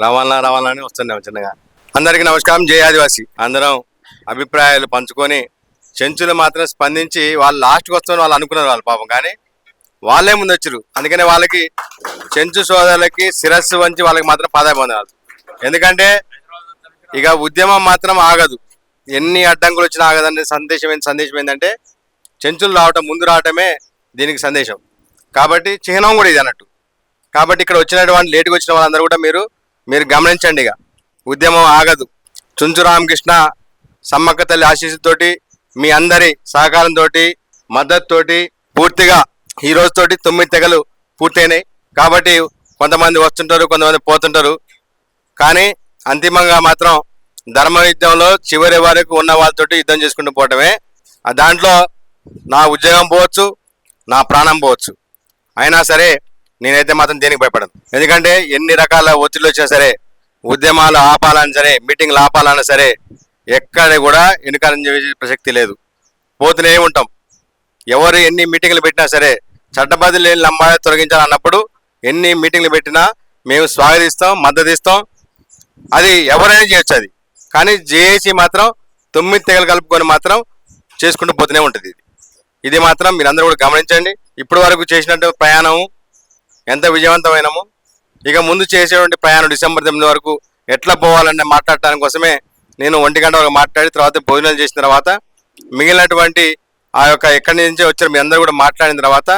రవాణా రవాణా అని వస్తున్నాం చిన్నగా. అందరికీ నమస్కారం. జై ఆదివాసి. అందరం అభిప్రాయాలు పంచుకొని చెంచులు మాత్రం స్పందించి వాళ్ళు లాస్ట్కి వస్తామని వాళ్ళు అనుకున్నారు వాళ్ళు పాపం. కానీ వాళ్ళే ముందు వచ్చారు అందుకనే వాళ్ళకి చెంచు సోదరులకి శిరస్సు వంచి వాళ్ళకి మాత్రం పాదాభివందనాలు. ఎందుకంటే ఇక ఉద్యమం మాత్రం ఆగదు. ఎన్ని అడ్డంకులు వచ్చినా ఆగదనే సందేశం ఏంటి సందేశం ఏంటంటే చెంచులు రావటం ముందు రావటమే దీనికి సందేశం. కాబట్టి చిహ్నం కూడా ఇది అన్నట్టు. కాబట్టి ఇక్కడ వచ్చినటువంటి లేటుగా వచ్చిన వాళ్ళందరూ కూడా మీరు మీరు గమనించండి ఇక. ఉద్యమం ఆగదు. చుంచు రామకృష్ణ సమ్మక్క తల్లి ఆశీస్సుతోటి మీ అందరి సహకారంతో మద్దతుతోటి పూర్తిగా ఈ రోజుతోటి తొమ్మిది తెగలు పూర్తయినాయి. కాబట్టి కొంతమంది వస్తుంటారు కొంతమంది పోతుంటారు. కానీ అంతిమంగా మాత్రం ధర్మ యుద్ధంలో చివరి వరకు ఉన్న వాళ్ళతోటి యుద్ధం చేసుకుంటూ పోవటమే. దాంట్లో నా ఉద్యోగం పోవచ్చు నా ప్రాణం పోవచ్చు. అయినా సరే నేనైతే మాత్రం దేనికి భయపడను. ఎందుకంటే ఎన్ని రకాల ఒత్తిళ్ళు వచ్చినా సరే ఉద్యమాలు ఆపాలన్నా సరే మీటింగ్లు ఆపాలన్నా సరే ఎక్కడ కూడా వెనుకాలని ప్రసక్తి లేదు. పోతూనే ఉంటాం. ఎవరు ఎన్ని మీటింగ్లు పెట్టినా సరే చట్టబద్ధులు లేని లంబాయ తొలగించాలన్నప్పుడు ఎన్ని మీటింగ్లు పెట్టినా మేము స్వాగతిస్తాం మద్దతిస్తాం అది ఎవరైనా చేయొచ్చు అది. కానీ జేఏసీ మాత్రం తొమ్మిది తెగలు కలుపుకొని మాత్రం చేసుకుంటూ పోతూనే ఉంటుంది ఇది. ఇది మాత్రం మీరందరూ కూడా గమనించండి. ఇప్పటి వరకు చేసినట్టు ప్రయాణం ఎంత విజయవంతమైనము? ఇక ముందు చేసేటువంటి ప్రయాణం డిసెంబర్ తొమ్మిది వరకు ఎట్లా పోవాలనే మాట్లాడటానికి కోసమే నేను ఒంటి గంట వరకు మాట్లాడి తర్వాత భోజనాలు చేసిన తర్వాత మిగిలినటువంటి ఆ యొక్క ఎక్కడి నుంచి వచ్చారు మీ అందరూ కూడా మాట్లాడిన తర్వాత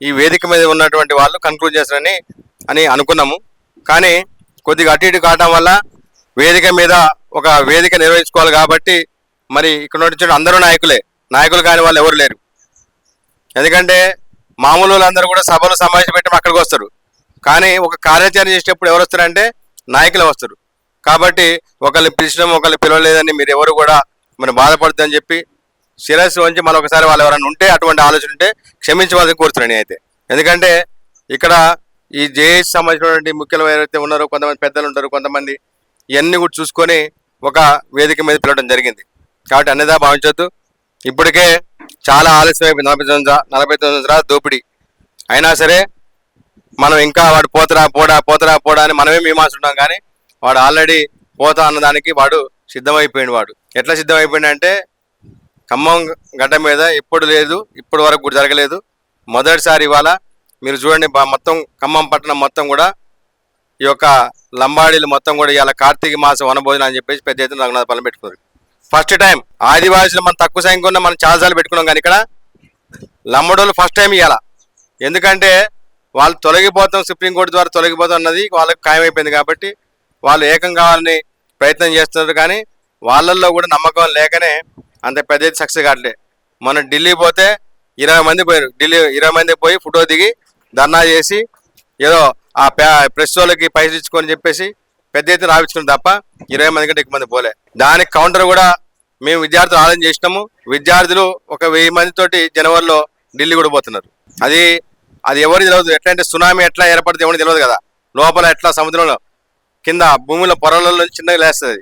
ఈ వేదిక మీద ఉన్నటువంటి వాళ్ళు కన్క్లూడ్ చేస్తారని అని అనుకున్నాము. కానీ కొద్దిగా అటు ఇటు కావడం వల్ల వేదిక మీద ఒక వేదిక నిర్వహించుకోవాలి కాబట్టి మరి ఇక్కడ నుంచి అందరూ నాయకులే. నాయకులు కాని వాళ్ళు ఎవరు లేరు. ఎందుకంటే మామూలు వాళ్ళందరూ కూడా సభలు సమావేశం పెట్టి అక్కడికి వస్తారు. కానీ ఒక కార్యాచరణ చేసేటప్పుడు ఎవరు వస్తారంటే నాయకులు వస్తారు. కాబట్టి ఒకరిని పిలిచడం ఒకరిని పిలవలేదని మీరు ఎవరు కూడా మనం బాధపడుతుందని చెప్పి శిరస్సు వంచి ఒకసారి వాళ్ళు ఎవరైనా ఉంటే అటువంటి ఆలోచన ఉంటే క్షమించవలసి కోరుతున్నాను నేనైతే. ఎందుకంటే ఇక్కడ ఈ జేఏసీ సంబంధించినటువంటి ముఖ్యులు ఎవరైతే ఉన్నారో కొంతమంది పెద్దలు ఉంటారు కొంతమంది ఇవన్నీ కూడా చూసుకొని ఒక వేదిక మీద పిలవడం జరిగింది. కాబట్టి అన్నదా భావించొద్దు. ఇప్పటికే చాలా ఆలస్యం అయిపోయింది నలభై తొమ్మిది నలభై తొమ్మిది సంవత్సరాల దోపిడీ. అయినా సరే మనం ఇంకా వాడు పోతరా పోడా పోతరా పోడా అని మనమే మీమాసుంటాం కానీ వాడు ఆల్రెడీ పోతా అన్నదానికి వాడు సిద్ధమైపోయింది వాడు. ఎట్లా సిద్ధమైపోయిందంటే ఖమ్మం గడ్డ మీద ఎప్పుడు లేదు ఇప్పటి వరకు కూడా జరగలేదు. మొదటిసారి ఇవాళ మీరు చూడండి మొత్తం ఖమ్మం పట్టణం మొత్తం కూడా ఈ యొక్క లంబాడీలు మొత్తం కూడా ఇవాళ కార్తీక మాసం వనభోజనం అని చెప్పేసి పెద్ద ఎత్తున రంగనాథ పనులు పెట్టుకున్నారు. ఫస్ట్ టైం ఆదివాసులు మనం తక్కువ సంఖ్య ఉన్న మనం చాలాసార్లు పెట్టుకున్నాం కానీ ఇక్కడ లంబడోళ్ళు ఫస్ట్ టైం ఇవ్వాలా ఎందుకంటే వాళ్ళు తొలగిపోతాం సుప్రీంకోర్టు ద్వారా తొలగిపోతాం అన్నది వాళ్ళకి ఖాయమైపోయింది కాబట్టి వాళ్ళు ఏకం కావాలని ప్రయత్నం చేస్తున్నారు కానీ వాళ్ళల్లో కూడా నమ్మకం లేకనే అంత పెద్ద సక్సెస్ కావట్లే. మనం ఢిల్లీ పోతే ఇరవై మంది పోయారు. ఢిల్లీ ఇరవై మంది పోయి ఫోటో దిగి ధర్నా చేసి ఏదో ఆ ప్రెస్ వాళ్ళకి పైసలు ఇచ్చుకొని చెప్పేసి పెద్ద ఎత్తున రావించుకుని తప్ప ఇరవై మంది కంటే ఎక్కువ మంది పోలే. దానికి కౌంటర్ కూడా మేము విద్యార్థులు ఆలోచన చేసినాము. విద్యార్థులు ఒక వెయ్యి మందితోటి జనవరిలో ఢిల్లీ కూడా పోతున్నారు. అది అది ఎవరు తెలియదు ఎట్లా అంటే సునామీ ఎట్లా ఏర్పడితే ఎవరికి తెలియదు కదా. లోపల ఎట్లా సముద్రంలో కింద భూమిలో పొరలలో చిన్నగా లేస్తుంది.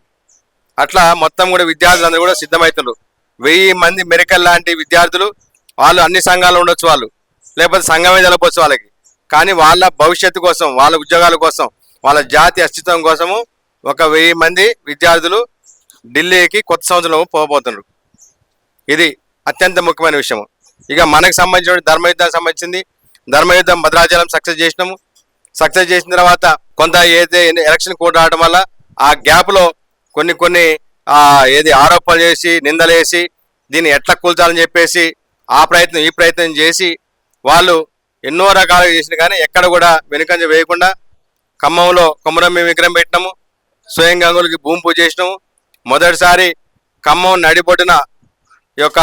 అట్లా మొత్తం కూడా విద్యార్థులందరూ కూడా సిద్ధమవుతున్నారు వెయ్యి మంది మెరికల్ లాంటి విద్యార్థులు వాళ్ళు అన్ని సంఘాలు ఉండొచ్చు వాళ్ళు. లేకపోతే సంఘమే తెలపచ్చు వాళ్ళకి. కానీ వాళ్ళ భవిష్యత్తు కోసం వాళ్ళ ఉద్యోగాల కోసం వాళ్ళ జాతి అస్తిత్వం కోసము ఒక వెయ్యి మంది విద్యార్థులు ఢిల్లీకి కొత్త సంవత్సరంలో పోబోతున్నారు. ఇది అత్యంత ముఖ్యమైన విషయం. ఇక మనకు సంబంధించిన ధర్మయుద్ధానికి సంబంధించింది. ధర్మయుద్ధం భద్రాచలం సక్సెస్ చేసినాము. సక్సెస్ చేసిన తర్వాత కొంత ఏదైతే ఎలక్షన్ కోడ్ రావడం వల్ల ఆ గ్యాప్లో కొన్ని కొన్ని ఏది ఆరోపణలు చేసి నిందలేసి దీన్ని ఎట్లా కూల్చాలని చెప్పేసి ఆ ప్రయత్నం ఈ ప్రయత్నం చేసి వాళ్ళు ఎన్నో రకాలుగా చేసిన కానీ ఎక్కడ కూడా వెనుకంజ వేయకుండా ఖమ్మంలో కొమరమ్మి విగ్రహం పెట్టినాము. స్వయం గంగులకి భూమి పూజ చేసినాము. మొదటిసారి ఖమ్మం నడిబొడ్డున యొక్క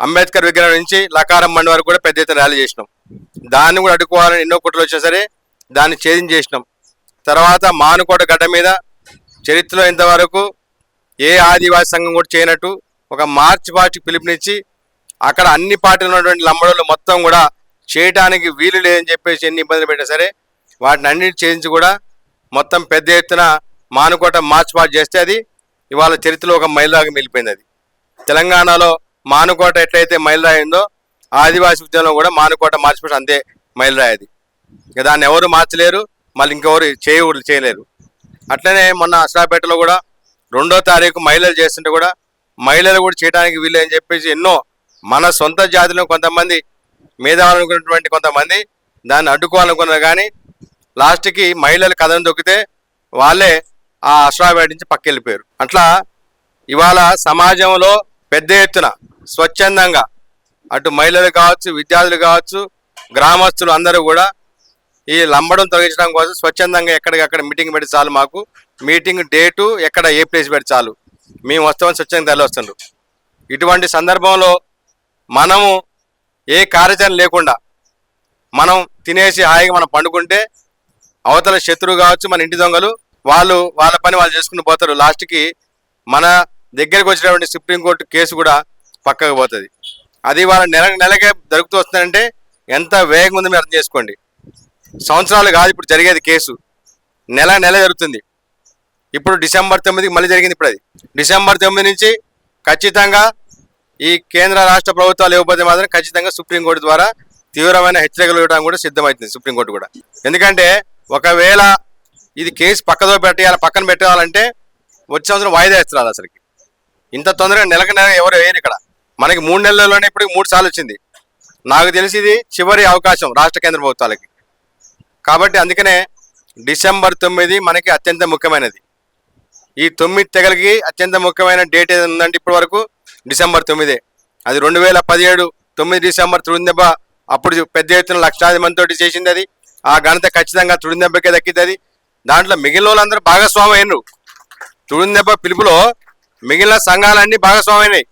అంబేద్కర్ విగ్రహం నుంచి లకారం మండి వరకు కూడా పెద్ద ఎత్తున ర్యాలీ చేసినాం. దాన్ని కూడా అడ్డుకోవాలని ఎన్నో కుట్రలు వచ్చినా సరే దాన్ని ఛేదించేసినాం తర్వాత మానుకోట గడ్డ మీద చరిత్రలో ఇంతవరకు ఏ ఆదివాసీ సంఘం కూడా చేయనట్టు ఒక మార్చ్ పార్టీ పిలుపునిచ్చి అక్కడ అన్ని పార్టీలు ఉన్నటువంటి లంబడోళ్ళు మొత్తం కూడా చేయటానికి వీలు లేదని చెప్పేసి ఎన్ని ఇబ్బందులు పెట్టినా సరే వాటిని అన్నిటి చేయించి కూడా మొత్తం పెద్ద ఎత్తున మానుకోట మార్చ్ పార్టీ చేస్తే అది ఇవాళ చరిత్రలో ఒక మైలురాగా మిగిలిపోయింది అది. తెలంగాణలో మానుకోట ఎట్లయితే మైలురాయిందో ఆదివాసీ ఉద్యమంలో కూడా మానుకోట మార్చ్ పార్టీ అంతే మైలురాయది అది. ఇక దాన్ని ఎవరు మార్చలేరు మళ్ళీ ఇంకెవరు చేయకూడదు చేయలేరు. అట్లనే మొన్న అసలాపేటలో కూడా రెండో తారీఖు మహిళలు చేస్తుంటే కూడా మహిళలు కూడా చేయడానికి వీలు అని చెప్పేసి ఎన్నో మన సొంత జాతిలో కొంతమంది మేధావులనుకున్నటువంటి కొంతమంది దాన్ని అడ్డుకోవాలనుకున్నారు కానీ లాస్ట్కి మహిళలు కథను దొక్కితే వాళ్ళే ఆ అసరాపేట నుంచి పక్కెళ్ళిపోయారు. అట్లా ఇవాళ సమాజంలో పెద్ద ఎత్తున స్వచ్ఛందంగా అటు మహిళలు కావచ్చు విద్యార్థులు కావచ్చు గ్రామస్తులు అందరూ కూడా ఈ లంబడం తొలగించడం కోసం స్వచ్ఛందంగా ఎక్కడికక్కడ మీటింగ్ పెడితే చాలు మాకు. మీటింగ్ డేటు ఎక్కడ ఏ ప్లేస్ పెడితే చాలు. మేము వస్తామని స్వచ్ఛంగా తరలి వస్తుండ్రు. ఇటువంటి సందర్భంలో మనము ఏ కార్యాచరణ లేకుండా మనం తినేసి హాయిగా మనం పండుకుంటే అవతల శత్రువు కావచ్చు మన ఇంటి దొంగలు వాళ్ళు వాళ్ళ పని వాళ్ళు చేసుకుని పోతారు. లాస్ట్కి మన దగ్గరికి వచ్చినటువంటి సుప్రీంకోర్టు కేసు కూడా పక్కకు పోతుంది. అది వాళ్ళ నెల నెలకే దొరుకుతూ వస్తుందంటే ఎంత వేగం ఉందో మీరు అర్థం చేసుకోండి. సంవత్సరాలు కాదు ఇప్పుడు జరిగేది కేసు. నెల నెల జరుగుతుంది. ఇప్పుడు డిసెంబర్ తొమ్మిదికి మళ్ళీ జరిగింది ఇప్పుడు అది. డిసెంబర్ తొమ్మిది నుంచి ఖచ్చితంగా ఈ కేంద్ర రాష్ట్ర ప్రభుత్వాలు ఇవ్వబోతే మాత్రం ఖచ్చితంగా సుప్రీంకోర్టు ద్వారా తీవ్రమైన హెచ్చరికలు ఇవ్వడం కూడా సిద్ధమవుతుంది సుప్రీంకోర్టు కూడా. ఎందుకంటే ఒకవేళ ఇది కేసు పక్కదో పెట్టేయాలి పక్కన పెట్టాలంటే వచ్చే సంవత్సరం వాయిదా ఇస్తున్నారు అసలుకి. ఇంత తొందరగా నెలకు నెల ఎవరు వేయరు ఇక్కడ. మనకి మూడు నెలల్లోనే ఇప్పటికి మూడు సార్లు వచ్చింది. నాకు తెలిసి ఇది చివరి అవకాశం రాష్ట్ర కేంద్ర ప్రభుత్వాలకి. కాబట్టి అందుకనే డిసెంబర్ తొమ్మిది మనకి అత్యంత ముఖ్యమైనది. ఈ తొమ్మిది తెగలకి అత్యంత ముఖ్యమైన డేట్ ఏది ఉందంటే ఇప్పటి వరకు డిసెంబర్ తొమ్మిదే. అది రెండు వేల పదిహేడు తొమ్మిది డిసెంబర్ తొమ్మిది అప్పుడు పెద్ద ఎత్తున లక్షాది మందితోటి చేసింది అది. ఆ ఘనత ఖచ్చితంగా తుడిదెబ్బకే దక్కింది. దాంట్లో మిగిలిన వాళ్ళందరూ భాగస్వామి అయినరు తుడిదెబ్బ పిలుపులో మిగిలిన సంఘాలన్నీ భాగస్వామి అయినాయి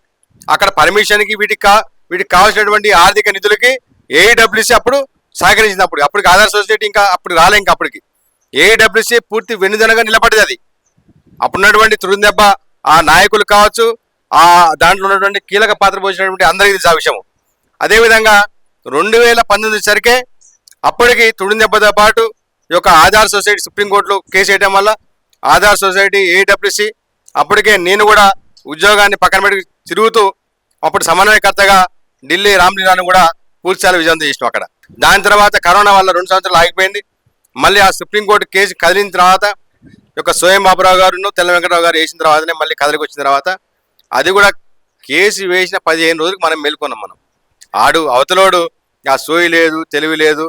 అక్కడ పర్మిషన్కి వీటికి కా వీటికి కావాల్సినటువంటి ఆర్థిక నిధులకి ఏఈడబ్ల్యూసీ అప్పుడు సహకరించింది అప్పుడు అప్పటికి ఆధార్ సొసైటీ ఇంకా అప్పుడు రాలే ఇంకా అప్పటికి. ఏఈడబ్ల్యూసీ పూర్తి వెన్నుదనగా నిలబడేది అది. అప్పుడున్నటువంటి తుడిదెబ్బ ఆ నాయకులు కావచ్చు ఆ దాంట్లో ఉన్నటువంటి కీలక పాత్ర పోసినటువంటి అందరికీ తెలిసిన విషయం అదేవిధంగా రెండు వేల పంతొమ్మిది సరికే అప్పటికి తుడుందెబ్బతో పాటు ఈ యొక్క ఆధార్ సొసైటీ సుప్రీంకోర్టులో కేసు వేయడం వల్ల ఆధార్ సొసైటీ ఏడబ్ల్యూసి అప్పటికే నేను కూడా ఉద్యోగాన్ని పక్కన పెట్టి తిరుగుతూ అప్పుడు సమన్వయకర్తగా ఢిల్లీ రామ్లీలాను కూడా పూర్తిస్థాయిలో విజయం చేసినాం అక్కడ. దాని తర్వాత కరోనా వల్ల రెండు సంవత్సరాలు ఆగిపోయింది. మళ్ళీ ఆ సుప్రీంకోర్టు కేసు కదిలిన తర్వాత యొక్క స్వయం బాబురావు గారును తెల్ల వెంకటరావు గారు వేసిన తర్వాతనే మళ్ళీ కదలికి వచ్చిన తర్వాత అది కూడా కేసు వేసిన పదిహేను రోజులకు మనం మేల్కొన్నాం మనం. ఆడు అవతలోడు ఆ సోయి లేదు తెలివి లేదు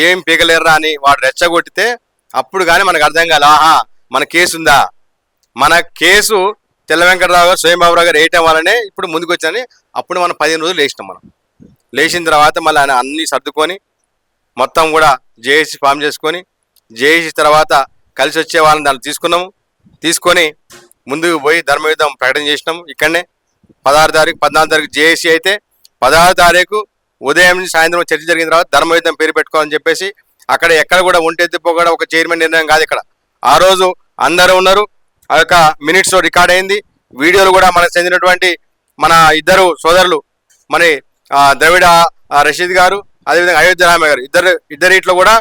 ఏం పీకలేరా అని వాడు రెచ్చగొట్టితే అప్పుడు కానీ మనకు అర్థం కాలే ఆహా మన కేసు ఉందా? మన కేసు తెల్ల వెంకటరావు గారు స్వయంబాబురావు గారు వేయటం వల్లనే ఇప్పుడు ముందుకు వచ్చాని అప్పుడు మనం పదిహేను రోజులు లేచినాం మనం. లేచిన తర్వాత మళ్ళీ ఆయన అన్ని సర్దుకొని మొత్తం కూడా జేఏసీ ఫామ్ చేసుకొని జేఏసీ తర్వాత కలిసి వచ్చే వాళ్ళని దాన్ని తీసుకున్నాము. తీసుకొని ముందుకు పోయి ధర్మయుద్ధం ప్రకటన చేసినాం ఇక్కడనే పదహారు తారీఖు పద్నాలుగు తారీఖు జేఏసీ అయితే పదహారు తారీఖు ఉదయం నుంచి సాయంత్రం చర్చ జరిగిన తర్వాత ధర్మయుద్ధం పేరు పెట్టుకోవాలని చెప్పేసి అక్కడ ఎక్కడ కూడా ఒంటెత్తిపో ఒక చైర్మన్ నిర్ణయం కాదు ఇక్కడ. ఆ రోజు అందరూ ఉన్నారు. ఆ యొక్క మినిట్స్ రికార్డ్ అయింది. వీడియోలు కూడా మనకు చెందినటువంటి మన ఇద్దరు సోదరులు మన ద్రవిడ రషీద్ గారు అదేవిధంగా అయోధ్య రామ గారు ఇద్దరు ఇద్దరిట్లో కూడా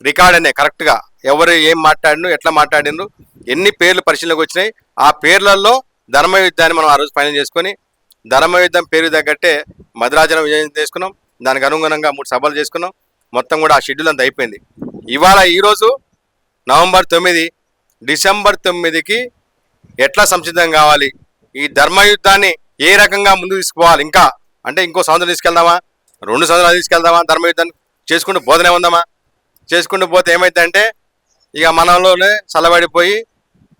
రికార్డ్ అనే కరెక్ట్గా. ఎవరు ఏం మాట్లాడినారు ఎట్లా మాట్లాడినరు ఎన్ని పేర్లు పరిశీలనకు వచ్చినాయి. ఆ పేర్లలో ధర్మయుద్ధాన్ని మనం ఆ రోజు ఫైనల్ చేసుకొని ధర్మ యుద్ధం పేరు తగ్గట్టే మద్రాజనం విజయం చేసుకున్నాం దానికి అనుగుణంగా మూడు సభలు చేసుకున్నాం. మొత్తం కూడా ఆ షెడ్యూల్ అంతా అయిపోయింది. ఇవాళ ఈరోజు నవంబర్ తొమ్మిది డిసెంబర్ తొమ్మిదికి ఎట్లా సంసిద్ధం కావాలి? ఈ ధర్మ యుద్ధాన్ని ఏ రకంగా ముందు తీసుకుపోవాలి? ఇంకా అంటే ఇంకో సంవత్సరం తీసుకెళ్దామా? రెండు సంవత్సరాలు తీసుకెళ్దామా? ధర్మయుద్ధాన్ని చేసుకుంటూ బోధనే ఉందామా చేసుకుంటూ పోతే ఏమైందంటే ఇక మనలోనే చల్లబడిపోయి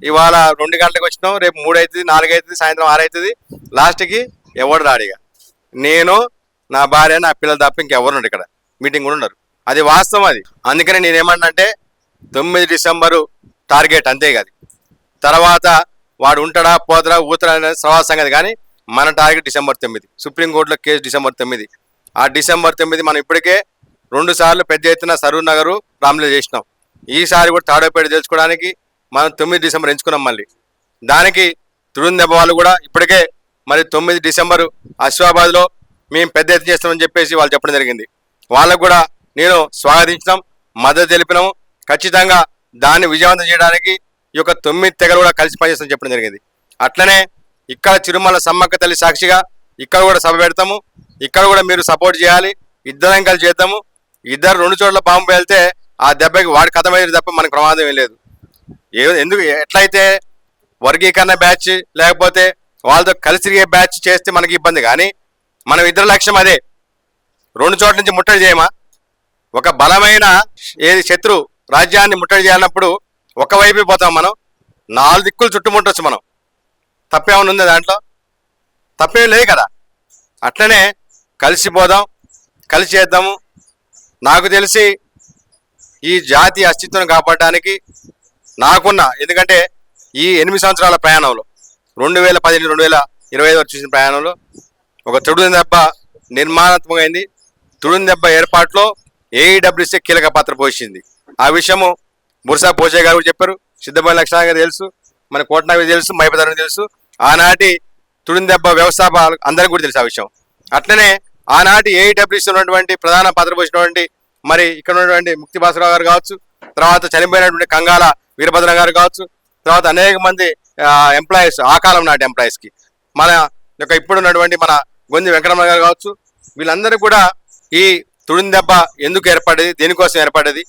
ఇవాళ రెండు గంటలకు వచ్చినాం. రేపు మూడు అవుతుంది నాలుగు అవుతుంది సాయంత్రం ఆరు అవుతుంది లాస్ట్కి ఎవడు రాడు ఇక? నేను నా భార్య నా పిల్లలు తప్ప ఇంకెవరు ఇక్కడ. మీటింగ్ కూడా ఉండరు. అది వాస్తవం అది. అందుకని నేనేమన్నా అంటే తొమ్మిది డిసెంబరు టార్గెట్ అంతే కాదు తర్వాత వాడు ఉంటాడా పోతడా ఊతడా అనేది సవా సంగతి కానీ మన టార్గెట్ డిసెంబర్ తొమ్మిది. సుప్రీంకోర్టులో కేసు డిసెంబర్ తొమ్మిది. ఆ డిసెంబర్ తొమ్మిది మనం ఇప్పటికే రెండు సార్లు పెద్ద ఎత్తున సరూర్ నగరు రామ్లే చేసినాం. ఈసారి కూడా తాడోపేట తెలుసుకోవడానికి మనం తొమ్మిది డిసెంబర్ ఎంచుకున్నాం మళ్ళీ. దానికి తురుందెబ్బ వాళ్ళు కూడా ఇప్పటికే మరి తొమ్మిది డిసెంబరు అశ్వాబాద్లో మేము పెద్ద ఎత్తున చేస్తామని చెప్పేసి వాళ్ళు చెప్పడం జరిగింది. వాళ్ళకు కూడా నేను స్వాగతించడం మద్దతు తెలిపినాము. ఖచ్చితంగా దాన్ని విజయవంతం చేయడానికి ఈ యొక్క తొమ్మిది తెగలు కూడా కలిసి పనిచేస్తామని చెప్పడం జరిగింది. అట్లనే ఇక్కడ తిరుమల సమ్మక్క తల్లి సాక్షిగా ఇక్కడ కూడా సభ పెడతాము. ఇక్కడ కూడా మీరు సపోర్ట్ చేయాలి. ఇద్దరం కలిసి చేద్దాము. ఇద్దరు రెండు చోట్ల బాంబు వెళ్తే ఆ దెబ్బకి వాడి కథమైంది తప్ప మనకు ప్రమాదం ఏం లేదు. ఏ ఎందుకు ఎట్లయితే వర్గీకరణ బ్యాచ్ లేకపోతే వాళ్ళతో కలిసి తిరిగే బ్యాచ్ చేస్తే మనకి ఇబ్బంది. కానీ మనం ఇద్దరు లక్ష్యం అదే. రెండు చోట్ల నుంచి ముట్టడి చేయమా? ఒక బలమైన ఏది శత్రు రాజ్యాన్ని ముట్టడి చేయాలన్నప్పుడు ఒకవైపు పోతాం మనం. నాలుగు దిక్కులు చుట్టుముట్టొచ్చు మనం. తప్పేమన్నా ఉందా దాంట్లో? తప్పేం లేదు కదా. అట్లనే కలిసిపోదాం కలిసి చేద్దాము. నాకు తెలిసి ఈ జాతి అస్తిత్వం కాపాడడానికి నాకున్న ఎందుకంటే ఈ ఎనిమిది సంవత్సరాల ప్రయాణంలో రెండు వేల పదిహేను రెండు వేల ఇరవై ఐదు వరకు చూసిన ప్రయాణంలో ఒక తుడుని దెబ్బ నిర్మాణాత్మకమైంది తుడుని దెబ్బ ఏర్పాటులో ఏఈడబ్ల్యూసీ కీలక పాత్ర పోషించింది. ఆ విషయము బుర్సా పోచే గారు చెప్పారు. సిద్ధమైన లక్షణ గారు తెలుసు. మన కోటనావి తెలుసు. మైపదారు తెలుసు. ఆనాటి తుడిని దెబ్బ వ్యవస్థాపకులు అందరికీ కూడా తెలుసు ఆ విషయం. అట్లనే ఆనాటి ఏఈడబ్ల్యూసీ ఉన్నటువంటి ప్రధాన పాత్ర పోషినటువంటి మరి ఇక్కడ ఉన్నటువంటి ముక్తి భాస్కరరావు గారు కావచ్చు తర్వాత చనిపోయినటువంటి కంగాల వీరభద్ర గారు కావచ్చు తర్వాత అనేక మంది ఎంప్లాయీస్ ఆ కాలం నాటి ఎంప్లాయీస్కి మన యొక్క ఇప్పుడు ఉన్నటువంటి మన గొంది వెంకటరమణ గారు కావచ్చు వీళ్ళందరూ కూడా ఈ తుడిని దెబ్బ ఎందుకు ఏర్పడేది దేనికోసం ఏర్పడేది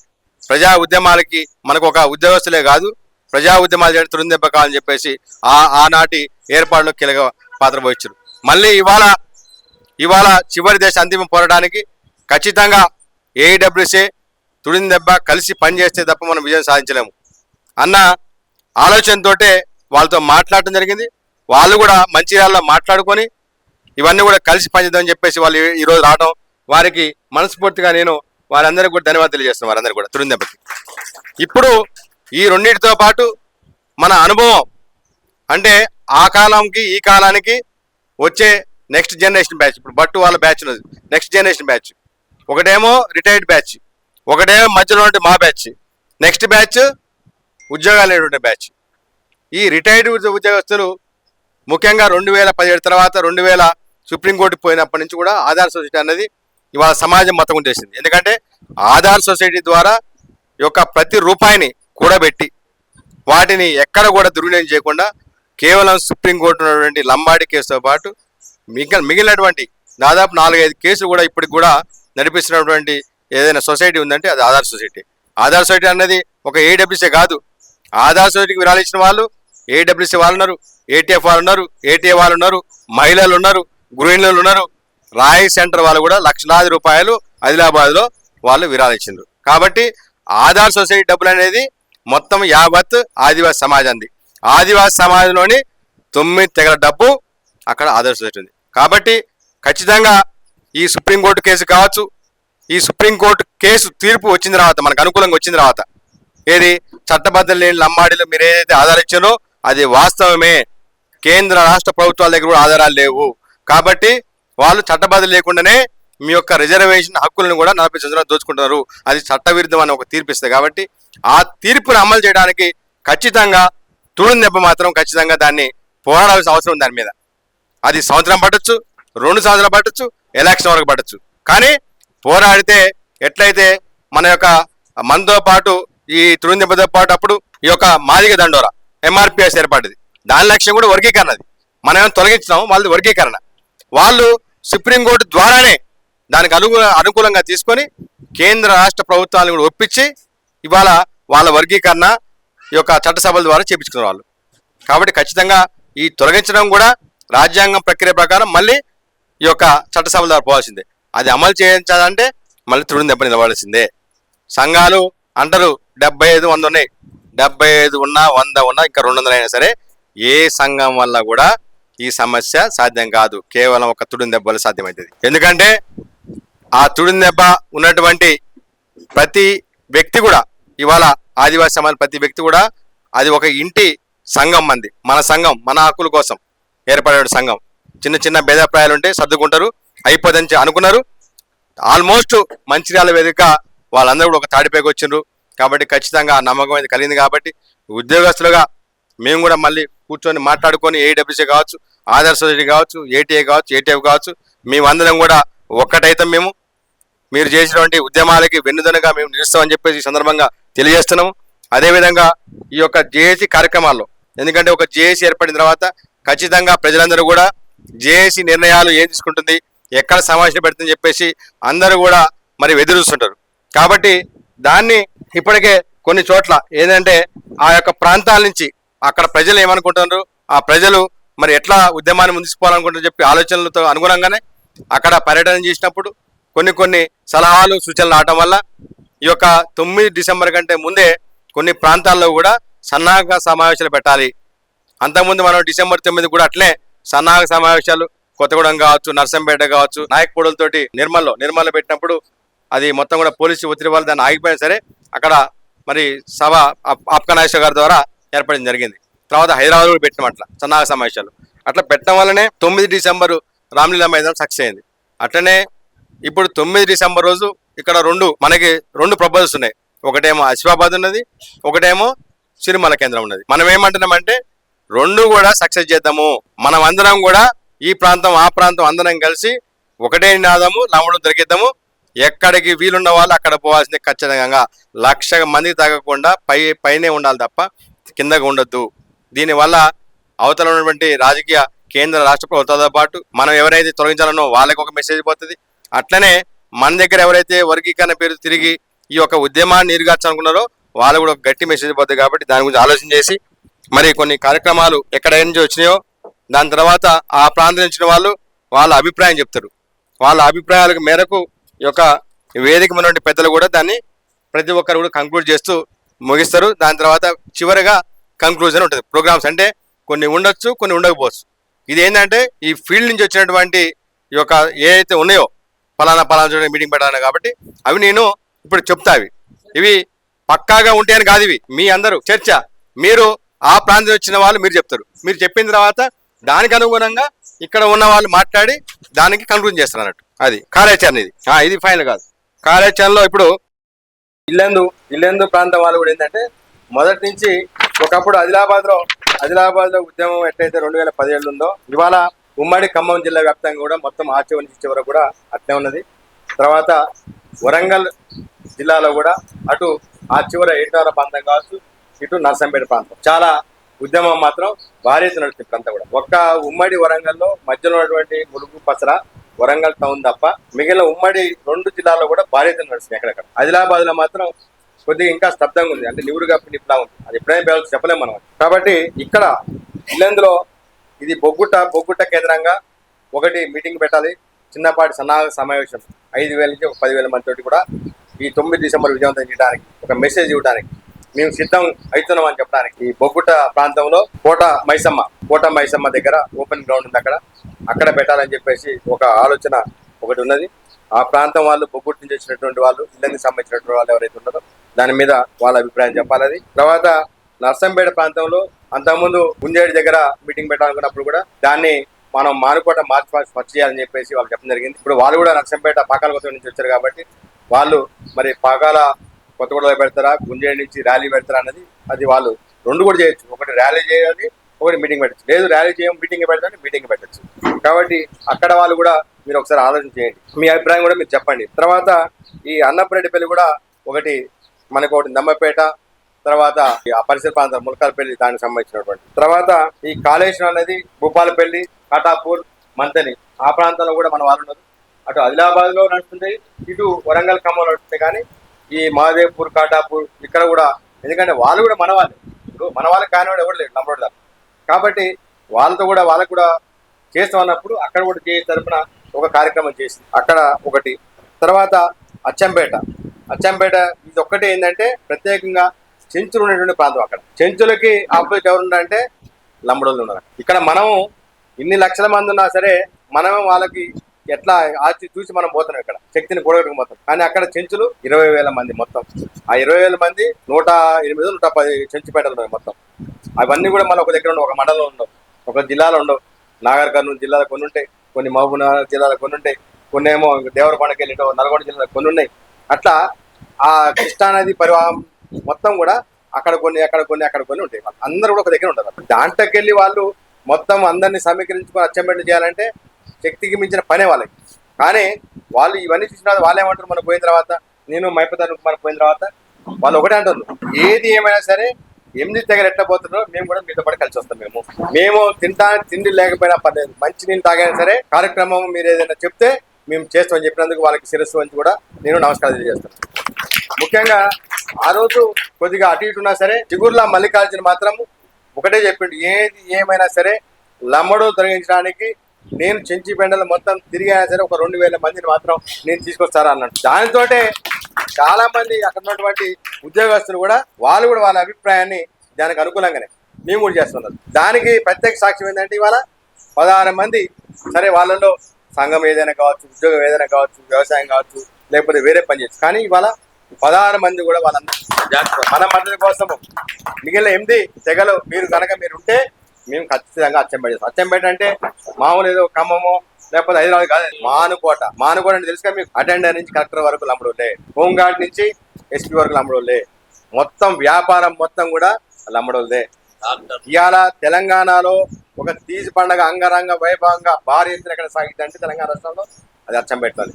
ప్రజా ఉద్యమాలకి మనకు ఒక ఉద్యోగస్తులే కాదు ప్రజా ఉద్యమాలు చేయడం తుడిని దెబ్బ కావాలని చెప్పేసి ఆ ఆనాటి ఏర్పాటులో కీలక పాత్ర పోయించారు మళ్ళీ ఇవాళ ఇవాళ చివరి దేశ అంతిమ పోరాటానికి ఖచ్చితంగా ఏఈడబ్ల్యూసీ తుడిని దెబ్బ కలిసి పనిచేస్తే తప్ప మనం విజయం సాధించలేము. అన్న ఆలోచనతోటే వాళ్ళతో మాట్లాడటం జరిగింది. వాళ్ళు కూడా మంచిర్యాలలో మాట్లాడుకొని ఇవన్నీ కూడా కలిసి పనిచేద్దామని చెప్పేసి వాళ్ళు ఈరోజు రావడం వారికి మనస్ఫూర్తిగా నేను వారందరికీ కూడా ధన్యవాదాలు తెలియజేస్తున్నాను వారందరూ కూడా. తుడిని ఇప్పుడు ఈ రెండింటితో పాటు మన అనుభవం అంటే ఆ కాలంకి ఈ కాలానికి వచ్చే నెక్స్ట్ జనరేషన్ బ్యాచ్. ఇప్పుడు బట్టు వాళ్ళ బ్యాచ్ ఉన్నది. Next generation batch. ఒకటేమో రిటైర్డ్ బ్యాచ్. ఒకటేమో మధ్యలో ఉంటే మా బ్యాచ్. నెక్స్ట్ బ్యాచ్ ఉద్యోగాలు లేనటువంటి బ్యాచ్. ఈ రిటైర్డ్ ఉద్యోగస్తులు ముఖ్యంగా రెండు వేల పదిహేడు తర్వాత రెండు వేల సుప్రీంకోర్టు పోయినప్పటి నుంచి కూడా ఆధార్ సొసైటీ అనేది ఇవాళ సమాజం మతం చేసింది. ఎందుకంటే ఆధార్ సొసైటీ ద్వారా యొక్క ప్రతి రూపాయిని కూడబెట్టి వాటిని ఎక్కడ కూడా దుర్వినియోగం చేయకుండా కేవలం సుప్రీంకోర్టు ఉన్నటువంటి లంబాడి కేసుతో పాటు మిగిలిన మిగిలినటువంటి దాదాపు నాలుగైదు కేసులు కూడా ఇప్పటికి కూడా నడిపిస్తున్నటువంటి ఏదైనా సొసైటీ ఉందంటే అది ఆధార్ సొసైటీ. ఆధార్ సొసైటీ అన్నది ఒక ఏడబ్ల్యూసీ కాదు. ఆధార్ సొసైటీకి విరాళించిన ఇచ్చిన వాళ్ళు ఏడబ్ల్యూసీ వాళ్ళు ఉన్నారు ఏటీఎఫ్ వాళ్ళు ఉన్నారు ఏటీఏ వాళ్ళు ఉన్నారు మహిళలు ఉన్నారు గృహిణులు ఉన్నారు. రాయి సెంటర్ వాళ్ళు కూడా లక్షలాది రూపాయలు ఆదిలాబాద్లో వాళ్ళు విరాళించారు కాబట్టి ఆధార్ సొసైటీ డబ్బులు అనేది మొత్తం యావత్ ఆదివాసి సమాజంది. ఆదివాసి సమాజంలోని తొమ్మిది తెగల డబ్బు అక్కడ ఆధార్ సొసైటీ ఉంది. కాబట్టి ఖచ్చితంగా ఈ సుప్రీంకోర్టు కేసు కావచ్చు ఈ సుప్రీంకోర్టు కేసు తీర్పు వచ్చిన తర్వాత మనకు అనుకూలంగా వచ్చిన తర్వాత ఏది? చట్టబద్ధ లేని లంబాడీలు మీరు ఏదైతే ఆధారం అది వాస్తవమే. కేంద్ర రాష్ట్ర ప్రభుత్వాల దగ్గర కూడా ఆధారాలు లేవు. కాబట్టి వాళ్ళు చట్టబద్ధ లేకుండానే మీ యొక్క రిజర్వేషన్ హక్కులను కూడా నలభై సంవత్సరాలు దోచుకుంటున్నారు. అది చట్టవిరుద్ధం అని ఒక తీర్పు ఇస్తుంది కాబట్టి ఆ తీర్పును అమలు చేయడానికి ఖచ్చితంగా తుడిని దెబ్బ మాత్రం ఖచ్చితంగా దాన్ని పోరాడాల్సిన అవసరం ఉంది దాని మీద. అది సంవత్సరం పట్టచ్చు రెండు సంవత్సరాలు పట్టచ్చు ఎలక్షన్ వరకు పట్టచ్చు. కానీ పోరాడితే ఎట్లయితే మన యొక్క మనతో పాటు ఈ తుడిని దెబ్బతో పాటు అప్పుడు ఈ యొక్క మాదిగ దండోరా ఎంఆర్పిఎస్ ఏర్పడింది దాని లక్ష్యం కూడా వర్గీకరణ అది. మనం ఏమో వాళ్ళది వర్గీకరణ. వాళ్ళు సుప్రీంకోర్టు ద్వారానే దానికి అనుకూల అనుకూలంగా తీసుకొని కేంద్ర రాష్ట్ర ప్రభుత్వాలను కూడా ఒప్పించి ఇవాళ వాళ్ళ వర్గీకరణ ఈ యొక్క చట్టసభల ద్వారా చేపించుకున్న వాళ్ళు. కాబట్టి ఖచ్చితంగా ఈ తొలగించడం కూడా రాజ్యాంగం ప్రక్రియ ప్రకారం మళ్ళీ ఈ యొక్క చట్టసభల ద్వారా పోవాల్సిందే. అది అమలు చేయించాలంటే మళ్ళీ తుడిని దెబ్బ నిలబడాల్సిందే. సంఘాలు అంటారు డెబ్బై ఐదు వంద ఉన్నాయి. డెబ్బై ఐదు ఉన్నా వంద ఉన్నా ఇంకా రెండు వందలు అయినా సరే ఏ సంఘం వల్ల కూడా ఈ సమస్య సాధ్యం కాదు. కేవలం ఒక తుడిని దెబ్బలు వల్ల సాధ్యమవుతుంది ఎందుకంటే ఆ తుడిని దెబ్బ ఉన్నటువంటి ప్రతి వ్యక్తి కూడా ఇవాళ ఆదివాసీ సమాజం ప్రతి వ్యక్తి కూడా అది ఒక ఇంటి సంఘం మంది. మన సంఘం మన హక్కుల కోసం ఏర్పడే సంఘం. చిన్న చిన్న భేదాభిప్రాయాలు ఉంటే సర్దుకుంటారు అయిపోదని అనుకున్నారు. ఆల్మోస్ట్ మంచిర్యాల వేదిక వాళ్ళందరూ కూడా ఒక తాడిపైకి వచ్చిండ్రు. కాబట్టి ఖచ్చితంగా ఆ నమ్మకం అనేది కలిగింది కాబట్టి ఉద్యోగస్తులుగా మేము కూడా మళ్ళీ కూర్చొని మాట్లాడుకొని ఏడబ్ల్యూసీ కావచ్చు ఆధార్ సొసైటీ కావచ్చు ఏటీఏ కావచ్చు ఏటీఎఫ్ కావచ్చు మేమందరం కూడా ఒక్కటైతే మేము. మీరు చేసినటువంటి ఉద్యమాలకి వెన్నుదనగా మేము నిలుస్తామని చెప్పేసి ఈ సందర్భంగా తెలియజేస్తున్నాము. అదేవిధంగా ఈ యొక్క జేఏసీ కార్యక్రమాల్లో ఎందుకంటే ఒక జేఏసీ ఏర్పడిన తర్వాత ఖచ్చితంగా ప్రజలందరూ కూడా జేఏసీ నిర్ణయాలు ఏం తీసుకుంటుంది ఎక్కడ సమావేశం పెడుతుందని చెప్పేసి అందరూ కూడా మరి ఎదురుస్తుంటారు కాబట్టి దాన్ని ఇప్పటికే కొన్ని చోట్ల ఏంటంటే ఆ యొక్క ప్రాంతాల నుంచి అక్కడ ప్రజలు ఏమనుకుంటున్నారు? ఆ ప్రజలు మరి ఎట్లా ఉద్యమాన్ని ముందుకుపోవాలనుకుంటారు చెప్పి ఆలోచనలతో అనుగుణంగానే అక్కడ పర్యటన చేసినప్పుడు కొన్ని కొన్ని సలహాలు సూచనలు రావటం వల్ల ఈ యొక్క తొమ్మిది డిసెంబర్ కంటే ముందే కొన్ని ప్రాంతాల్లో కూడా సన్నాహక సమావేశాలు పెట్టాలి. అంతకుముందు మనం డిసెంబర్ తొమ్మిది కూడా అట్లే సన్నాహక సమావేశాలు కొత్తగూడెం కావచ్చు నర్సంపేట కావచ్చు నాయకపూడలతోటి నిర్మల్లో నిర్మల్లో పెట్టినప్పుడు అది మొత్తం కూడా పోలీసు ఒత్తిడి వల్ల దాన్ని ఆగిపోయినా సరే అక్కడ మరి సభ ఆప్- ఆప్కా గారి ద్వారా ఏర్పడడం జరిగింది. తర్వాత హైదరాబాద్ కూడా పెట్టినాం అట్లా సన్నాహక సమావేశాలు. అట్లా పెట్టడం వల్లనే తొమ్మిది డిసెంబరు రామ్లీలా మైదానం సక్సెస్ అయింది. అట్లనే ఇప్పుడు తొమ్మిది డిసెంబర్ రోజు ఇక్కడ రెండు మనకి రెండు ప్రపోజల్స్ ఉన్నాయి. ఒకటేమో ఆసిఫాబాద్ ఉన్నది ఒకటేమో సిరిమల కేంద్రం ఉన్నది. మనం ఏమంటున్నామంటే రెండు కూడా సక్సెస్ చేద్దాము. మనం అందరం కూడా ఈ ప్రాంతం ఆ ప్రాంతం అందరం కలిసి ఒకటే నినాదము లవణం దొరికిద్దాము. ఎక్కడికి వీలున్న వాళ్ళు అక్కడ పోవాల్సింది ఖచ్చితంగా. లక్ష మంది తగ్గకుండా పై పైనే ఉండాలి తప్ప కిందగా ఉండొద్దు. దీనివల్ల అవతల ఉన్నటువంటి రాజకీయ కేంద్ర రాష్ట్ర ప్రభుత్వాలతో పాటు మనం ఎవరైతే తొలగించాలనో వాళ్ళకి ఒక మెసేజ్ పోతుంది. అట్లనే మన దగ్గర ఎవరైతే వర్గీకరణ పేరు తిరిగి ఈ యొక్క ఉద్యమాన్ని నీరుగార్చాలనుకున్నారో వాళ్ళు కూడా ఒక గట్టి మెసేజ్ పోతుంది కాబట్టి దాని గురించి ఆలోచన చేసి మరి కొన్ని కార్యక్రమాలు ఎక్కడ నుంచి వచ్చినాయో దాని తర్వాత ఆ ప్రాంతం నుంచి వాళ్ళు వాళ్ళ అభిప్రాయం చెప్తారు. వాళ్ళ అభిప్రాయాలకు మేరకు ఈ యొక్క వేదిక ఉన్నటువంటి పెద్దలు కూడా దాన్ని ప్రతి ఒక్కరు కూడా కంక్లూడ్ చేస్తూ ముగిస్తారు. దాని తర్వాత చివరిగా కంక్లూజన్ ఉంటుంది. ప్రోగ్రామ్స్ అంటే కొన్ని ఉండొచ్చు కొన్ని ఉండకపోవచ్చు. ఇది ఏంటంటే ఈ ఫీల్డ్ నుంచి వచ్చినటువంటి ఈ యొక్క ఏదైతే ఉన్నాయో ఫలానా ఫలానా చోట మీటింగ్ పెట్టాను కాబట్టి అవి నేను ఇప్పుడు చెప్తా అవి ఇవి పక్కాగా ఉంటాయని కాదు ఇవి. మీ అందరూ చర్చ. మీరు ఆ ప్రాంతం వచ్చిన వాళ్ళు మీరు చెప్తారు. మీరు చెప్పిన తర్వాత దానికి అనుగుణంగా ఇక్కడ ఉన్న వాళ్ళు మాట్లాడి దానికి కన్క్లూజన్ చేస్తారు అన్నట్టు. అది కార్యాచరణ ఇది. ఇది ఫైనల్ కాదు. కార్యాచరణలో ఇప్పుడు ఇల్లెందు ఇల్లెందు ప్రాంతం వాళ్ళు కూడా ఏంటంటే మొదటి నుంచి ఒకప్పుడు ఆదిలాబాద్లో ఆదిలాబాద్లో ఉద్యమం ఎట్లయితే రెండు వేల పదిహేడు ఉందో ఇవాళ ఉమ్మడి ఖమ్మం జిల్లా వ్యాప్తంగా కూడా మొత్తం ఆచరణ ఇచ్చే వరకు కూడా అట్లే ఉన్నది. తర్వాత వరంగల్ జిల్లాలో కూడా అటు ఆ చివర ఏటాల ప్రాంతం కావచ్చు ఇటు నర్సంపేట ప్రాంతం. చాలా ఉద్యమం మాత్రం భారీ ఎత్తున నడుస్తుంది ప్రాంతం కూడా. ఒక్క ఉమ్మడి వరంగల్లో మధ్యలో ఉన్నటువంటి ములుగు పసర వరంగల్ టౌన్ తప్ప మిగిలిన ఉమ్మడి రెండు జిల్లాల్లో కూడా భారీ నడుస్తున్నాయి నడుస్తుంది ఎక్కడెక్కడ. ఆదిలాబాద్లో మాత్రం కొద్దిగా ఇంకా స్తబ్దంగా ఉంది. అంటే నివుడుగా నిప్పులా ఉంది. అది ఎప్పుడైనా పేరు చెప్పలేము మనం. కాబట్టి ఇక్కడ ఇల్లందులో ఇది బొగ్గుట బొగ్గుట కేంద్రంగా ఒకటి మీటింగ్ పెట్టాలి. చిన్నపాటి సన్నాహక సమావేశం. ఐదు వేల నుంచి ఒక పదివేల మంది తోటి కూడా ఈ తొమ్మిది డిసెంబర్ విజయవంతం చేయడానికి ఒక మెసేజ్ ఇవ్వడానికి మేము సిద్ధం అవుతున్నాం అని చెప్పడానికి ఈ బొగ్గుట ప్రాంతంలో కోట మైసమ్మ కోట మైసమ్మ దగ్గర ఓపెన్ గ్రౌండ్ ఉంది అక్కడ. అక్కడ పెట్టాలని చెప్పేసి ఒక ఆలోచన ఒకటి ఉన్నది. ఆ ప్రాంతం వాళ్ళు బొగ్గుట్ నుంచి వచ్చినటువంటి వాళ్ళు ఇళ్ళకి సంబంధించినటువంటి వాళ్ళు ఎవరైతే ఉన్నారో దాని మీద వాళ్ళ అభిప్రాయం చెప్పాలని తర్వాత నర్సంపేట ప్రాంతంలో అంతకుముందు గుంజేడి దగ్గర మీటింగ్ పెట్టాలనుకున్నప్పుడు కూడా దాన్ని మనం మానుకోట మార్చి మార్చి మార్చి చేయాలని చెప్పేసి వాళ్ళు చెప్పడం జరిగింది. ఇప్పుడు వాళ్ళు కూడా నర్సంపేట పాకాల కోసం నుంచి వచ్చారు కాబట్టి వాళ్ళు మరి పాకాల కొత్తగూడలో పెడతారా? గుంజేడి నుంచి ర్యాలీ పెడతారా అన్నది? అది వాళ్ళు రెండు కూడా చేయొచ్చు. ఒకటి ర్యాలీ చేయాలి ఒకటి మీటింగ్ పెట్టచ్చు. లేదు ర్యాలీ చేయం మీటింగ్ పెడతాను మీటింగ్ పెట్టచ్చు. కాబట్టి అక్కడ వాళ్ళు కూడా మీరు ఒకసారి ఆలోచన చేయండి. మీ అభిప్రాయం కూడా మీరు చెప్పండి. తర్వాత ఈ అన్నపరెడ్డిపల్లి కూడా ఒకటి మనకు ఒకటి నమ్మపేట తర్వాత ఈ ఆ పరిసర ప్రాంతం ములకాలపల్లి దానికి సంబంధించినటువంటి. తర్వాత ఈ కాళేశ్వరం అనేది భూపాలపల్లి కాటాపూర్ మంతని ఆ ప్రాంతంలో కూడా మన వాళ్ళు ఉన్నారు. అటు ఆదిలాబాద్లో నడుస్తుంది ఇటు వరంగల్ ఖమ్మం నడుస్తుంది కానీ ఈ మహాదేవ్పూర్ కాటాపూర్ ఇక్కడ కూడా. ఎందుకంటే వాళ్ళు కూడా మన వాళ్ళు ఇప్పుడు మన వాళ్ళకి కానివాడు ఎవరు లేడు నంబర్ కాబట్టి వాళ్ళతో కూడా వాళ్ళకు కూడా చేస్తాం అన్నప్పుడు అక్కడ కూడా చేసే తరపున ఒక కార్యక్రమం చేసింది. అక్కడ ఒకటి. తర్వాత అచ్చంపేట. అచ్చంపేట ఇది ఒక్కటే ఏంటంటే ప్రత్యేకంగా చెంచులు ఉన్నటువంటి ప్రాంతం అక్కడ. చెంచులకి ఆపోజిట్ ఎవరు ఉన్నారంటే లంబడోళ్ళు ఉన్నారు ఇక్కడ మనము ఇన్ని లక్షల మంది ఉన్నా సరే మనమే వాళ్ళకి ఎట్లా ఆచి చూసి మనం పోతున్నాం ఇక్కడ. శక్తిని కూడగట్టుకు పోతాం కానీ అక్కడ చెంచులు ఇరవై వేల మంది మొత్తం. ఆ ఇరవై వేల మంది నూట ఎనిమిది నూట పది చెంచు పెట్టలు మొత్తం. అవన్నీ కూడా మన ఒక దగ్గర ఉండవు ఒక మండలంలో ఉండవు. ఒక జిల్లాలో ఉండవు. నాగర్ కర్నూలు జిల్లాలో కొన్ని ఉంటాయి. కొన్ని మహబూబ్నగర్ జిల్లాలో కొన్ని ఉంటాయి. కొన్ని ఏమో దేవరకొండకి వెళ్ళి నల్గొండ జిల్లాలో కొన్ని ఉన్నాయి. అట్లా ఆ కృష్ణానది పరివాహం మొత్తం కూడా అక్కడ కొన్ని అక్కడ కొన్ని అక్కడ కొన్ని ఉంటాయి. అందరూ కూడా ఒక దగ్గర ఉంటారు. దాంట్లోకి వెళ్ళి వాళ్ళు మొత్తం అందరినీ సమీకరించుకొని అచ్చంబెట్లు చేయాలంటే శక్తికి మించిన పనే వాళ్ళకి. కానీ వాళ్ళు ఇవన్నీ చూసిన తర్వాత వాళ్ళు ఏమంటారు? మనం పోయిన తర్వాత నేను మైపతాను కుమార్ పోయిన తర్వాత వాళ్ళు ఒకటే అంటారు. ఏది ఏమైనా సరే ఎనిమిది దగ్గర ఎట్లా పోతున్నారో మేము కూడా మీతో పాటు కలిసి వస్తాం మేము. మేము తింటా తిండి లేకపోయినా పర్లేదు. మంచి నీళ్ళు తాగైనా సరే కార్యక్రమం మీరు ఏదైనా చెప్తే మేము చేస్తామని చెప్పినందుకు వాళ్ళకి శిరస్సు వంచి కూడా నేను నమస్కారం తెలియజేస్తాను. ముఖ్యంగా ఆ రోజు కొద్దిగా అటు ఇటు ఉన్నా సరే చిగుర్ల మల్లికార్జున మాత్రం ఒకటే చెప్పిండు. ఏది ఏమైనా సరే లమ్మడు తొలగించడానికి నేను చెంచి బెండలు మొత్తం తిరిగి అయినా సరే ఒక రెండు వేల మందిని మాత్రం నేను తీసుకొస్తారా అన్నట్టు దానితోటే చాలా మంది అక్కడ ఉన్నటువంటి ఉద్యోగస్తులు కూడా వాళ్ళు కూడా వాళ్ళ అభిప్రాయాన్ని దానికి అనుకూలంగానే మేము కూడా చేస్తున్నారు దానికి ప్రత్యేక సాక్ష్యం ఏంటంటే ఇవాళ పదహారు మంది సరే వాళ్ళలో సంఘం ఏదైనా కావచ్చు ఉద్యోగం ఏదైనా కావచ్చు వ్యవసాయం కావచ్చు లేకపోతే వేరే పని చేయొచ్చు. కానీ ఇవాళ పదహారు మంది కూడా వాళ్ళందరూ జాగ్రత్త మన మద్దతు కోసము మిగిలిన ఎనిమిది తెగలు మీరు కనుక మీరు ఉంటే మేము ఖచ్చితంగా అచ్చంపేట అచ్చంపేట అంటే మామూలు ఏదో ఖమ్మమో లేకపోతే హైదరాబాద్ కాదు మానుకోట. మానుకోట అంటే తెలుసుగా మీకు? అటెండర్ నుంచి కలెక్టర్ వరకు లంబడోలే హోంగార్డ్ నుంచి ఎస్పీ వరకు లంబడోలే మొత్తం వ్యాపారం మొత్తం కూడా లంబడోలదే ఇవాళ తెలంగాణలో ఒక తీసి పండగ అంగరంగ వైభవంగా భారీ ఎత్తున ఎక్కడ సాగిద్ది అంటే తెలంగాణ రాష్ట్రంలో అది అచ్చంపేటలో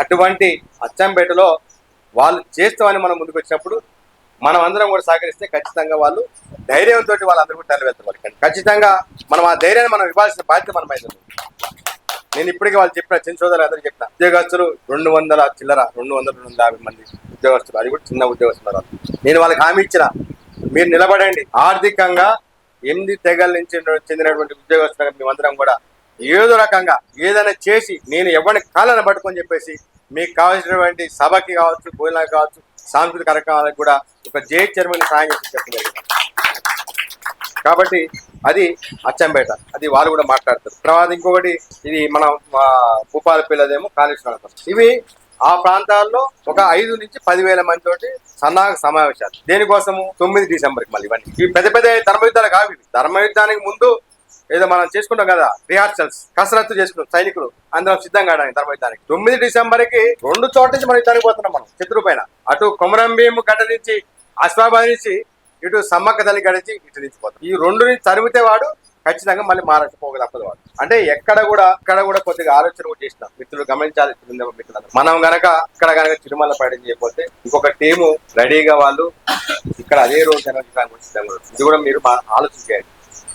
అటువంటి అచ్చంపేటలో వాళ్ళు చేస్తామని మనం ముందుకు వచ్చినప్పుడు మనం అందరం కూడా సహకరిస్తే ఖచ్చితంగా వాళ్ళు ధైర్యంతో వాళ్ళందరూ కూడా తరలివేస్తారు ఖచ్చితంగా మనం ఆ ధైర్యాన్ని మనం ఇవ్వాల్సిన బాధ్యత మన మీద నేను ఇప్పటికే వాళ్ళు చెప్పిన చిన్న సోదరులు అందరూ చెప్పిన ఉద్యోగస్తులు రెండు వందల చిల్లర రెండు వందల రెండు యాభై మంది ఉద్యోగస్తులు. అది కూడా చిన్న ఉద్యోగస్తులు నేను వాళ్ళకి హామీ ఇచ్చిన మీరు నిలబడండి. ఆర్థికంగా ఎనిమిది తెగల నుంచి చెందినటువంటి ఉద్యోగస్తులకు మేమందరం కూడా ఏదో రకంగా ఏదైనా చేసి నేను ఎవరిని కాలని పట్టుకొని చెప్పేసి మీకు కావాల్సినటువంటి సభకి కావచ్చు భోజనాలకు కావచ్చు సాంస్కృతిక కార్యక్రమాలకు కూడా ఒక జే చైర్మన్ సాయం చేసి చెప్పడం జరిగింది. కాబట్టి అది అచ్చంపేట అది వాళ్ళు కూడా మాట్లాడతారు. తర్వాత ఇంకొకటి ఇది మన భూపాల భూపాలపల్లిదేమో కాళేశ్వరం ఇవి ఆ ప్రాంతాల్లో ఒక ఐదు నుంచి పదివేల మంది తోటి సన్నాహక సమావేశాలు. దేనికోసము? తొమ్మిది డిసెంబర్కి మళ్ళీ ఇవన్నీ. ఇవి పెద్ద పెద్ద ధర్మయుద్ధాలు కావు ఇవి. ధర్మయుద్ధానికి ముందు ఏదో మనం చేసుకుంటాం కదా రిహార్సల్స్ కసరత్తు చేసుకున్నాం సైనికులు అందరం సిద్ధంగా కావడానికి ధర్మయుద్ధానికి. తొమ్మిది డిసెంబర్కి రెండు చోట్ల నుంచి మనం యుద్ధానికి పోతున్నాం మనం శత్రు పైన అటు కొమరంభీం గడ్డ నుంచి అశ్వాబాద్ నుంచి ఇటు సమ్మక్క తల్లి గడిచి ఇటు నుంచి పోతాం. ఈ రెండు నుంచి తరిమితే వాడు ఖచ్చితంగా మళ్ళీ మహారాష్ట్ర పోక తప్పదు వాడు. అంటే ఎక్కడ కూడా ఇక్కడ కూడా కొద్దిగా ఆలోచన కూడా చేసినాం. మిత్రులు గమనించాలి మిత్రులు మనం గనక ఇక్కడ గనక తిరుమల పైన చేయకపోతే ఇంకొక టీము రెడీగా వాళ్ళు ఇక్కడ అదే రోజు జరగడానికి ఇది కూడా మీరు ఆలోచన చేయండి.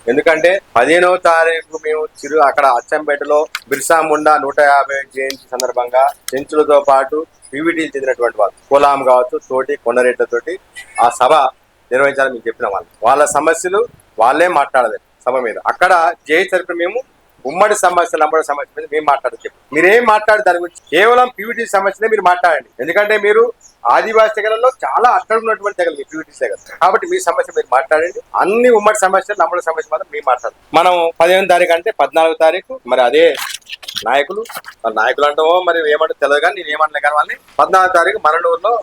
ఎందుకంటే పదిహేనవ తారీఖు మేము చిరు అక్కడ అచ్చంపేటలో బిర్సా ముండా నూట యాభై జయంతి సందర్భంగా చెంచులతో పాటు పీవీటీలు చెందినటువంటి వాళ్ళు. కోలాం కావచ్చు తోటి కొండరేట్లతోటి ఆ సభ నిర్వహించాలని మీకు చెప్పిన వాళ్ళు. వాళ్ళ సమస్యలు వాళ్ళే మాట్లాడలేదు సభ మీద. అక్కడ జయ తరపున మేము ఉమ్మడి సమస్యలు అమ్మడి సమస్య మీద మేము మాట్లాడచ్చు మీరేం మాట్లాడే దాని గురించి? కేవలం పీవీటీ సమస్యనే మీరు మాట్లాడండి. ఎందుకంటే మీరు ఆదివాసీ తెగలలో చాలా అక్కడ ఉన్నటువంటి తెగలు మీ పీవీటీ తెగలు కాబట్టి మీ సమస్య మీరు మాట్లాడండి. అన్ని ఉమ్మడి సమస్యలు అమ్మడి సమస్య మాత్రం మేము మాట్లాడదు మనం పదిహేను తారీఖు అంటే పద్నాలుగు తారీఖు మరి అదే నాయకులు. నాయకులు అంటామో మరి ఏమంటే తెలియదు కానీ నేను ఏమన్నా కానీ వాళ్ళని. పద్నాలుగు తారీఖు మరణూరులో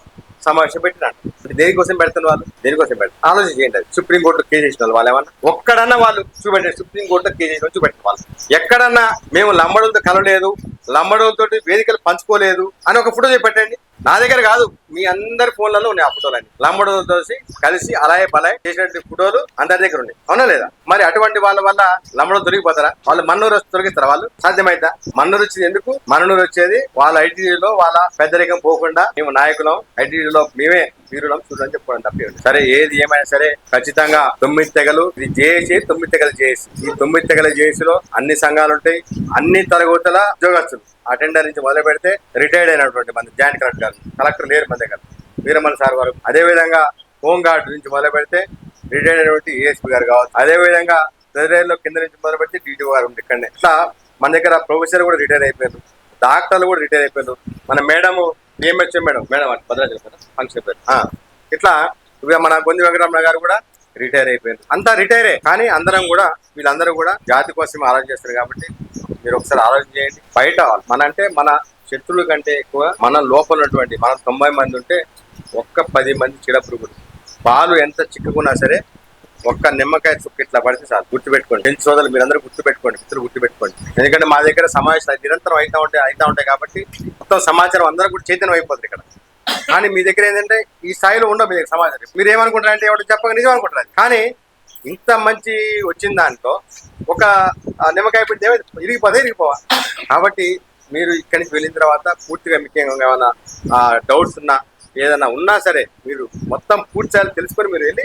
సమావేశం పెట్టినాడు. దేనికోసం పెడుతున్న వాళ్ళు? దేనికోసం పెడతారు ఆలోచన చేయండి అది. సుప్రీంకోర్టు కేసు చేసిన వాళ్ళు వాళ్ళు ఏమన్నా? ఒక్కడన్నా వాళ్ళు చూపెట్టారు. సుప్రీం కోర్టులో కేసు చేసిన చూపెట్టిన వాళ్ళు. ఎక్కడన్నా మేము లంబడులతో కలవలేదు లంబడులతో వేదికలు పంచుకోలేదు అని ఒక ఫోటో చూపెట్టండి నా దగ్గర కాదు. మీ అందరి ఫోన్లలో ఉన్నాయి ఆ ఫోటోలన్నీ లంబడులతో కలిసి అలాగే బలాయ్ చేసినటువంటి ఫోటోలు అందరి దగ్గర ఉన్నాయి. అవునా లేదా? మరి అటువంటి వాళ్ళ వల్ల లంబడ దొరికిపోతారా? వాళ్ళు మన్నూరు వచ్చి దొరికిస్తారా వాళ్ళు? సాధ్యమైతే? మన్నూరు వచ్చేది ఎందుకు? మన్నూరు వచ్చేది వాళ్ళ ఐటీడీలో వాళ్ళ పెద్దరికం పోకుండా మేము నాయకులం ఐటీడీలో మేమే వీరులం చూడని చెప్పుకోవడం తప్పేయండి సరే ఏది ఏమైనా సరే ఖచ్చితంగా తొమ్మిది తెగలు ఇది జేఏసీ తొమ్మిది తెగలు జేఏసీ. ఈ తొమ్మిది తెగల జేఏసీలో అన్ని సంఘాలు ఉంటాయి అన్ని తరగతుల ఉద్యోగస్తులు. అటెండర్ నుంచి మొదలు పెడితే రిటైర్డ్ అయినటువంటి మంది జాయింట్ కలెక్టర్ గారు కలెక్టర్ లేరు మన దగ్గర వీరమల్ సార్ వారు అదే విధంగా హోమ్ గార్డ్ నుంచి మొదలు పెడితే రిటైర్డ్ అయినటువంటి ఏఎస్పీ గారు కావచ్చు. అదే విధంగా లో కింద నుంచి మొదలు పెడితే డీటీ గారు ఉంది ఇక్కడనే. ఇట్లా మన దగ్గర ప్రొఫెసర్ కూడా రిటైర్ అయిపోయారు. డాక్టర్లు కూడా రిటైర్ అయిపోయారు. మన మేడము డిఎంహెచ్ఎం మేడం మేడం అంటే భద్రాచలం ఫంక్షన్ పేరు. ఇట్లా మన గొంజి వెంకటరమణ గారు కూడా రిటైర్ అయిపోయారు. అంతా రిటైరే కానీ అందరం కూడా వీళ్ళందరూ కూడా జాతి కోసం ఆలోచన చేస్తారు కాబట్టి మీరు ఒకసారి ఆలోచన చేయండి. బయట మన అంటే మన శత్రువుల కంటే ఎక్కువ మన లోపల ఉన్నటువంటి మన తొంభై మంది ఉంటే ఒక్క పది మంది చీడ పురుగులు పాలు ఎంత చిక్కుకున్నా సరే ఒక్క నిమ్మకాయ చుక్క ఇట్లా పడితే చాలు. గుర్తుపెట్టుకోండి. పెంచి సోదరులు మీరందరూ గుర్తుపెట్టుకోండి మిత్రులు గుర్తుపెట్టుకోండి. ఎందుకంటే మా దగ్గర సమావేశాలు నిరంతరం అవుతా ఉంటాయి అవుతా ఉంటాయి కాబట్టి మొత్తం సమాచారం అందరూ కూడా చైతన్యం అయిపోతుంది ఇక్కడ. కానీ మీ దగ్గర ఏంటంటే ఈ స్థాయిలో ఉండవు మీ దగ్గర సమాచారం మీరు ఏమనుకుంటారంటే ఎవరు చెప్పక నిజం అనుకుంటారు కానీ ఇంత మంచి వచ్చిన దాంట్లో ఒక నిమ్మకాయ పిండి ఇరిగిపోతే ఇరిగిపోవాలి కాబట్టి మీరు ఇక్కడి నుంచి వెళ్ళిన తర్వాత పూర్తిగా మీకు ఏమైనా డౌట్స్ ఉన్నా ఏదైనా ఉన్నా సరే మీరు మొత్తం పూర్తి తెలుసుకొని మీరు వెళ్ళి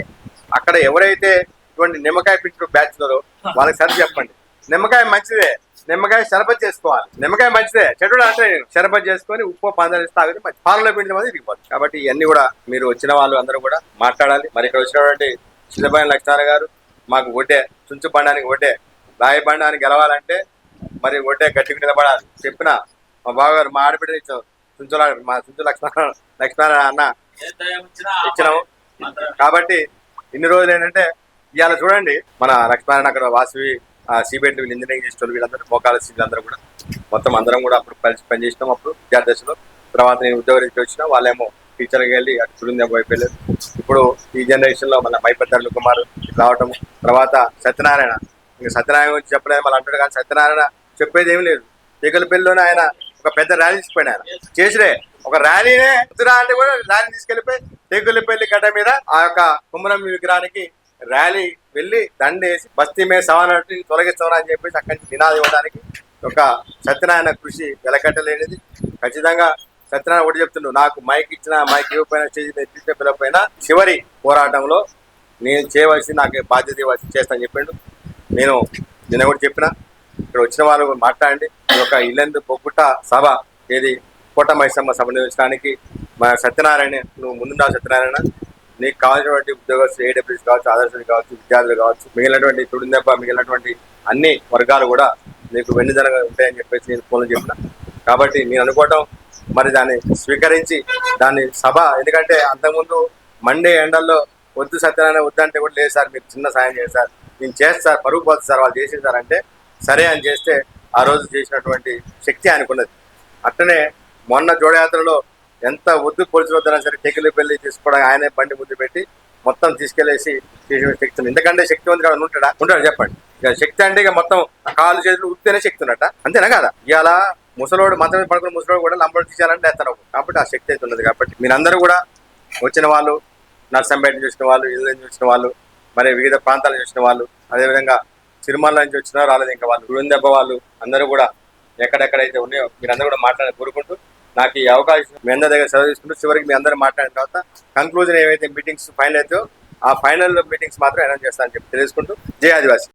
అక్కడ ఎవరైతే ఇటువంటి నిమ్మకాయ పిచ్చుకు బ్యాచ్ ఉన్నారో వాళ్ళకి సరి చెప్పండి. నిమ్మకాయ మంచిదే. నిమ్మకాయ షరబత్ చేసుకోవాలి. నిమ్మకాయ మంచిదే. చెడు అంటే నేను షరబత్ చేసుకొని ఉప్పు పందాలు తాగితే మంచి పాలలో పిండి మంది ఇరిగిపోతుంది. కాబట్టి ఇవన్నీ కూడా మీరు వచ్చిన వాళ్ళు అందరూ కూడా మాట్లాడాలి. మరి ఇక్కడ వచ్చినటువంటి చిన్నపైన లక్ష్మారావు గారు మాకు ఒడ్డే చుంచు బండానికి ఒడ్డే రాయబండానికి గెలవాలంటే మరి ఒడ్డే గట్టిగా నిలబడాలి చెప్పిన మా బావగారు మా ఆడబిడ్డ ఇచ్చాం చుంచులా మా చుంచు లక్ష్మణ లక్ష్మణ అన్న ఇచ్చినాము. కాబట్టి ఇన్ని రోజులు ఏంటంటే ఇవాళ చూడండి మన లక్ష్మణ అక్కడ వాసవి సిబిఐటి వీళ్ళు ఇంజనీరింగ్ చేసిన వాళ్ళు వీళ్ళందరూ మోకాల వీళ్ళందరూ కూడా మొత్తం అందరం కూడా అప్పుడు కలిసి పనిచేసినాం అప్పుడు విద్యార్థిలో తర్వాత నేను ఉద్యోగ రీతికి వచ్చిన వాళ్ళేమో టీచర్కి వెళ్ళి అటు చూడిందే పోయిపోయలేదు ఇప్పుడు ఈ జనరేషన్లో మన మైపద్దర్లు కుమార్ రావటం తర్వాత సత్యనారాయణ. ఇంకా సత్యనారాయణ గురించి చెప్పలేదు మళ్ళీ అంటాడు కానీ సత్యనారాయణ చెప్పేదేమీ లేదు. తీగలపల్లిలోనే ఆయన ఒక పెద్ద ర్యాలీ తీసుకుపోయాడు ఆయన చేసిరే ఒక ర్యాలీనే ఉత్తరా అంటే కూడా ర్యాలీ తీసుకెళ్ళిపోయి తెగులపల్లి గడ్డ మీద ఆ యొక్క కుమ్మరం విగ్రహానికి ర్యాలీ వెళ్ళి దండేసి బస్తీ మీద సవానటి తొలగిస్తామని అని చెప్పేసి అక్కడి నుంచి నినాది ఇవ్వడానికి ఒక సత్యనారాయణ కృషి వెలకట్టలేనిది. ఖచ్చితంగా సత్యనారాయణ ఒకటి చెప్తుండు నాకు మైక్ ఇచ్చిన మైక్ ఇవ్వకపోయినా చేసిన ఎత్తితే చివరి పోరాటంలో నేను చేయవలసి నాకు బాధ్యత ఇవ్వాల్సి చేస్తానని చెప్పిండు. నేను నిన్న కూడా చెప్పిన ఇక్కడ వచ్చిన వాళ్ళు మాట్లాడండి. ఈ యొక్క ఇల్లెందు సభ ఏది కోట మైసమ్మ సభ నిర్వహించడానికి మా సత్యనారాయణ నువ్వు ముందున్న సత్యనారాయణ. నీకు కావాల్సినటువంటి ఉద్యోగస్తులు ఏడబ్ల్యూస్ కావచ్చు ఆదర్శులు కావచ్చు విద్యార్థులు కావచ్చు మిగిలినటువంటి తుడిందెబ్బ మిగిలినటువంటి అన్ని వర్గాలు కూడా నీకు వెన్నుదనగా ఉంటాయని చెప్పేసి నేను ఫోన్లో చెప్పిన. కాబట్టి నేను అనుకోవటం మరి దాన్ని స్వీకరించి దాన్ని సభ ఎందుకంటే అంతకుముందు మండే ఎండల్లో వద్దు సత్యనారాయణ వద్దంటే కూడా లేదు సార్ మీరు చిన్న సాయం చేశారు నేను చేస్తాను సార్ పరుగు పోతుంది సార్ వాళ్ళు చేసేసారంటే సరే అని చేస్తే ఆ రోజు చేసినటువంటి శక్తి ఆయనకున్నది. అట్లనే మొన్న జోడయాత్రలో ఎంత వద్దు పోలీసులు వద్దన్నా సరే టెకిలి పెళ్ళి తీసుకోవడానికి ఆయనే బండి ముందు పెట్టి మొత్తం తీసుకెళ్ళేసి చేసిన శక్తి ఉంది. ఎందుకంటే శక్తి ఉంది కదా ఉంటాడా? ఉంటాడు చెప్పండి. ఇక శక్తి అంటే ఇక మొత్తం కాలు చేతులు ఉత్తేనే శక్తి ఉన్నట్ట. అంతేనా కదా? ఇవాళ ముసలోడు మంచం పడుకున్న ముసలోడు కూడా లంబడు తీసేయాలంటే ఎత్తను కాబట్టి ఆ శక్తి అయితే ఉన్నది కాబట్టి మీరందరూ కూడా వచ్చిన వాళ్ళు నర్సంపేట చూసిన వాళ్ళు ఇల్లు చూసిన వాళ్ళు మరి వివిధ ప్రాంతాలు చూసిన వాళ్ళు అదేవిధంగా సిరిమల్ల నుంచి వచ్చినా రాలేదు. ఇంకా వాళ్ళు గురుందెబ్బ వాళ్ళు అందరూ కూడా ఎక్కడెక్కడైతే ఉన్నాయో మీరందరూ కూడా మాట్లాడే కోరుకుంటూ నాకు ఈ అవకాశం మీ అందరి దగ్గర సెలవు తీసుకుంటూ చివరికి మీ అందరూ మాట్లాడిన తర్వాత కంక్లూజన్ ఏవైతే మీటింగ్స్ ఫైనల్ అవుతాయో ఆ ఫైనల్ మీటింగ్స్ మాత్రం అనౌన్స్ చేస్తానని చెప్పి తెలుసుకుంటూ జయ ఆదివాసి.